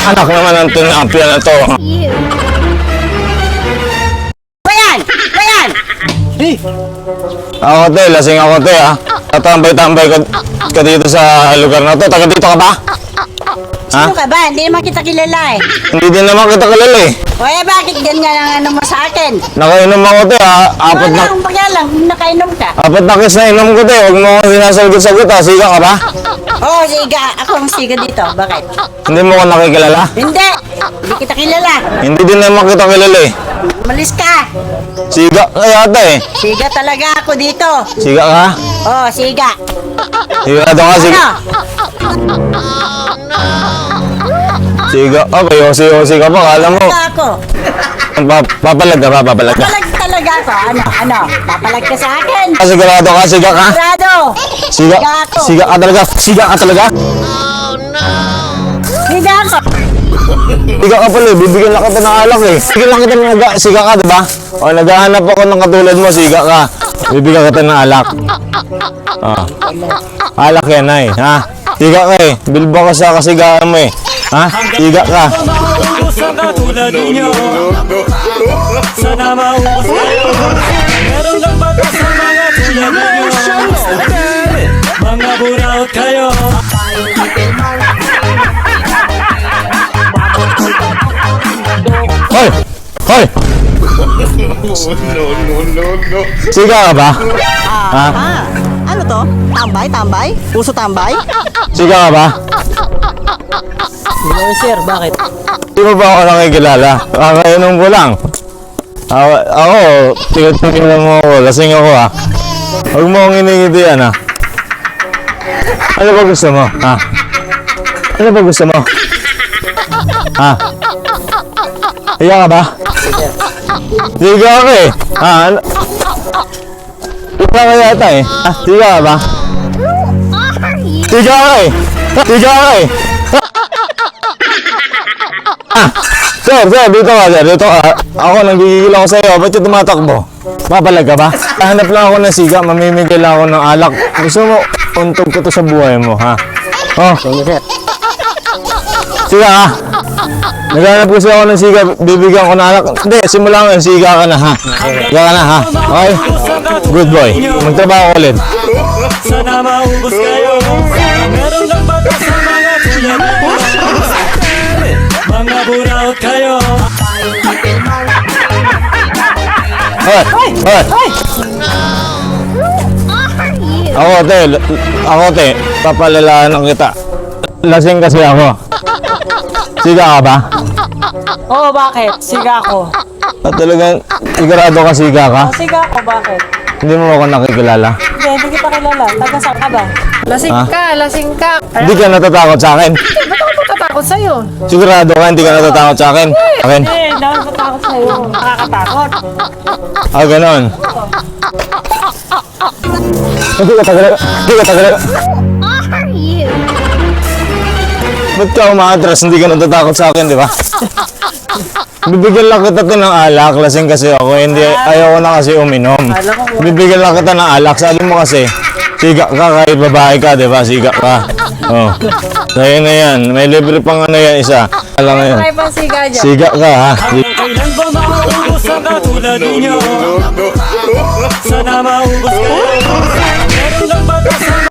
Anak naman ng tinapia na to. Bayan! Bayan! Ako te, lasing ako te ha. Tatambay-tambay ka, ka dito sa lugar na to. Taga dito ka ba? Sino ka ba? Hindi naman kita kilala eh. Hindi din naman kita kilala eh. O eh, bakit ganyan ang ano mo sa akin? Nakainom ako te ha. Apat na, Wala akong pagyalang, nakainom ka. apat na kiss na inom ko te. Huwag mo akong sinasagot-sagot ha. Siga ka ba? Oo, oh, siga. Ako ang siga dito. Bakit? Hindi mo ko nakikilala? Hindi! Hindi kita kilala. Hindi din naman kita kilala eh. Malis ka! Siga ka yata eh. Siga talaga ako dito. Siga ka? Oo, oh, siga. Sigurado ka siga? Ano? Siga. Ah, may yosi-yosi ka pa. Kala mo. Ako. Pa- papalag ka ba? Papalag ka. Papalag talaga ako. Ano? Ano? Papalag ka sa akin. Ah, Sigurado ka? Siga ka? Sigurado! Siga, Siga ako. siga ka talaga? Siga ka talaga? Siga ako. Siga ka pala eh. Bibigyan lang kita ng alak eh. Bibigyan lang kita ng naga- siga ka, diba? O, naghahanap ako ng katulad mo, siga ka. Bibigyan kita ng alak. Ah. Alak yan ay, ha? Siga ka eh. Bilbo ka sa kasigaan mo eh. Ha? Siga ka. Ninyo Sana maubos kayo Meron lang batas sa mga tulad ninyo Mga buraot kayo Hoy! Hoy! Siga ka ba? Ha? Ah, ano to? Tambay, tambay? Puso tambay? Siga ka ba? Hello sir, bakit? Di mo ba ako nakikilala? Kakainom ko lang. Ako, ako tingin-tingin mo ako. Lasing ako ha. Huwag mo akong iningitian ha. Ano ba gusto mo? Ha? Ano ba gusto mo? Ha? Hiya ka ba? Higa ka eh. Ha? Ano? Higa ka yata eh. Ha? Higa ka ba? Higa ka eh. Higa ka eh. Ah, sir, sir, dito ka, sir, dito ka. Ako, nagigigil ako sa'yo. Ba't yung tumatakbo? Papalag ka ba? Hanap lang ako ng siga, mamimigay lang ako ng alak. Gusto mo, untog ko to sa buhay mo, ha? Oh, sir. siga ha? Naghanap kasi ako ng siga, bibigyan ko ng alak. Hindi, simula ngayon, siga ka na, ha? Siga ka na, ha? Okay? Good boy. Magtrabaho ko ulit. Sana maubos kayo Meron lang batas sa mga tulad ninyo Mga buraot kayo Hoy! Hoy! Ako, te. Ako, te. Papalalanan kita. Lasing kasi ako. Siga ka ba? Oo, bakit? Siga ako. At talagang sigurado ka siga ka? Siga ako, bakit? Hindi mo ako nakikilala. Hindi, hindi kita kilala. Taga saan ka ba? Lasing Ha? ka, lasing ka. Hindi ka natatakot sa akin. Ba't ako matatakot sa'yo? Sigurado ka hindi ka natatakot sa akin. Akin? Eh, dahil natakot sa'yo. Nakakatakot. Ah, ganon. Hindi ka talaga. Hindi ka talaga. Ba't ka umaatras? Hindi ka natatakot sa akin, di ba? Bibigyan lang kita to ng alak, lasing kasi ako, hindi, ayoko na kasi uminom. Bibigyan lang kita ng alak, sabi mo kasi, siga ka kahit babae ka, di ba? Siga ka. Oh. Kaya na yan, may libre pang ano yan isa. Alam mo yan. Try siga dyan. Siga ka ha. Kailan ba maubos ang katulad ninyo Sana maubos kayo